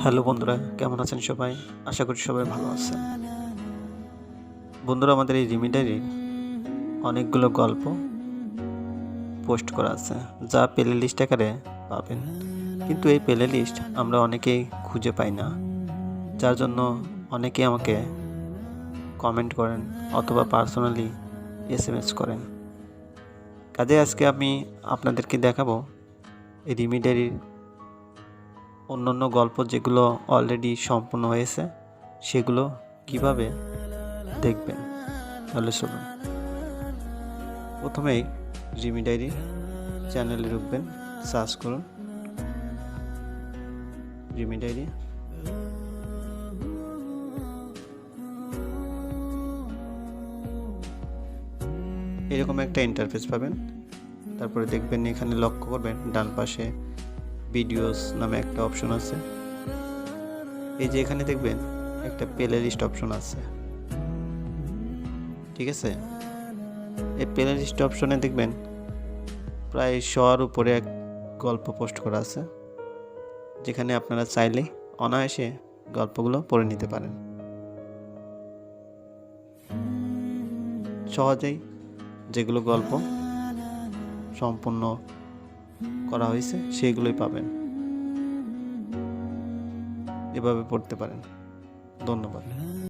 Hello বন্ধুরা, কেমন আছেন সবাই? আশা করি সবাই ভালো আছেন। বন্ধুরা, আমাদের এই রিমিডারির অনেকগুলো গল্প পোস্ট করা আছে। যা প্লে লিস্ট আকারে পাবেন। কিন্তু এই প্লে লিস্ট আমরা অনেকেই খুঁজে পাই না। যার জন্য অনেকেই আমাকে কমেন্ট করেন অথবা পার্সোনালি এস এম এস করেন। কাজে আজকে আমি আপনাদেরকে দেখাবো এই রিমিডারির অন্য অন্য গল্প যেগুলো অলরেডি সম্পূর্ণ হয়েছে, সেগুলো কীভাবে দেখবেন? তাহলে শুনুন প্রথমেই রিমি ডায়েরি চ্যানেলে ঢুকবেন, সার্চ করুন। রিমি ডায়েরি। এরকম একটা ইন্টারফেস পাবেন। তারপরে দেখবেন এখানে লক্ষ্য করবেন, ডান পাশে ভিডিওস নামে একটা অপশন আছে। এই যে এখানে দেখবেন একটা প্লে লিস্ট অপশন আছে। ঠিক আছে? এই প্লে লিস্ট অপশনে দেখবেন প্রায় শর উপরে এক গল্প পোস্ট করা আছে। যেখানে আপনারা চাইলে অনায়াসে গল্পগুলো পড়ে নিতে পারেন। সহজেই যেগুলো গল্প সম্পূর্ণ করা হয়েছে সেগুলোই পাবেন। এভাবে পড়তে পারেন। ধন্যবাদ।